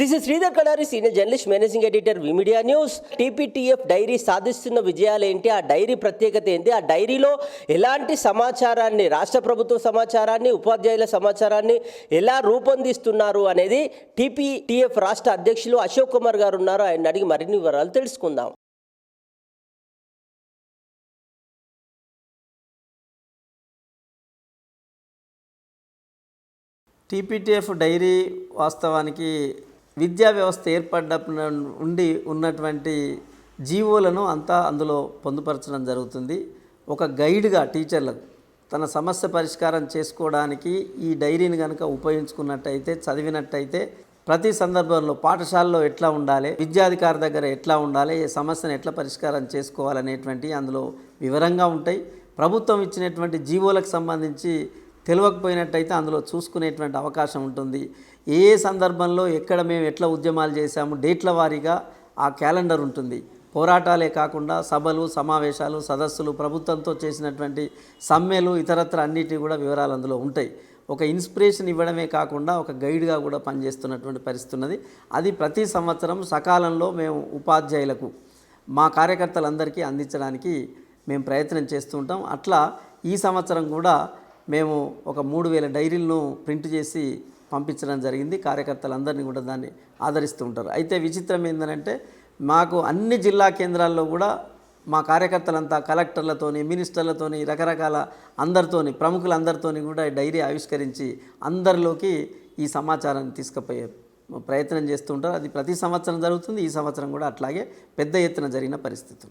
This is Sridhar Kadari senior journalist managing editor media news TPTF diary సాధిస్తున్న విజయాలు ఏంటి? ఆ డైరీ ప్రత్యేకత ఏంటి? ఆ డైరీలో ఎలాంటి సమాచారాన్ని రాష్ట్ర ప్రభుత్వ సమాచారాన్ని ఉపాధ్యాయుల సమాచారాన్ని ఎలా రూపొందిస్తున్నారు అనేది టీపీటీఎఫ్ రాష్ట్ర అధ్యక్షులు అశోక్ కుమార్ గారు ఉన్నారు. ఆయన అడిగి మరిన్ని వివరాలు తెలుసుకుందాం. టీపీటీఎఫ్ డైరీ వాస్తవానికి విద్యా వ్యవస్థ ఏర్పడినప్పటి ఉండి ఉన్నటువంటి జీవోలను అంతా అందులో పొందుపరచడం జరుగుతుంది. ఒక గైడ్గా టీచర్లకు తన సమస్య పరిష్కారం చేసుకోవడానికి ఈ డైరీని కనుక ఉపయోగించుకున్నట్టయితే చదివినట్టయితే ప్రతి సందర్భంలో పాఠశాలలో ఎట్లా ఉండాలి విద్యాధికారి దగ్గర ఎట్లా ఉండాలి ఏ సమస్యను ఎట్లా పరిష్కారం చేసుకోవాలనేటువంటి అందులో వివరంగా ఉంటాయి. ప్రభుత్వం ఇచ్చినటువంటి జీవోలకు సంబంధించి తెలియకపోయినట్టయితే అందులో చూసుకునేటువంటి అవకాశం ఉంటుంది. ఏ సందర్భంలో ఎక్కడ మేము ఎట్లా ఉద్యమాలు చేశాము డేట్ల వారీగా ఆ క్యాలెండర్ ఉంటుంది. పోరాటాలే కాకుండా సభలు సమావేశాలు సదస్సులు ప్రభుత్వంతో చేసినటువంటి సమ్మెలు ఇతరత్ర అన్నిటి కూడా వివరాలు అందులో ఉంటాయి. ఒక ఇన్స్పిరేషన్ ఇవ్వడమే కాకుండా ఒక గైడ్గా కూడా పనిచేస్తున్నటువంటి పరిస్థితి ఉన్నది. అది ప్రతి సంవత్సరం సకాలంలో మేము ఉపాధ్యాయులకు మా కార్యకర్తలందరికీ అందించడానికి మేము ప్రయత్నం చేస్తూ ఉంటాం. అట్లా ఈ సంవత్సరం కూడా మేము ఒక మూడు వేల డైరీలను ప్రింట్ చేసి పంపించడం జరిగింది. కార్యకర్తలందరినీ కూడా దాన్ని ఆదరిస్తూ ఉంటారు. అయితే విచిత్రం ఏంటంటే మాకు అన్ని జిల్లా కేంద్రాల్లో కూడా మా కార్యకర్తలంతా కలెక్టర్లతోని మినిస్టర్లతోని రకరకాల అందరితోని ప్రముఖులందరితోని కూడా ఈ డైరీ ఆవిష్కరించి అందరిలోకి ఈ సమాచారాన్ని తీసుకుపోయే ప్రయత్నం చేస్తూ ఉంటారు. అది ప్రతి సంవత్సరం జరుగుతుంది. ఈ సంవత్సరం కూడా అట్లాగే పెద్ద ఎత్తున జరిగిన పరిస్థితి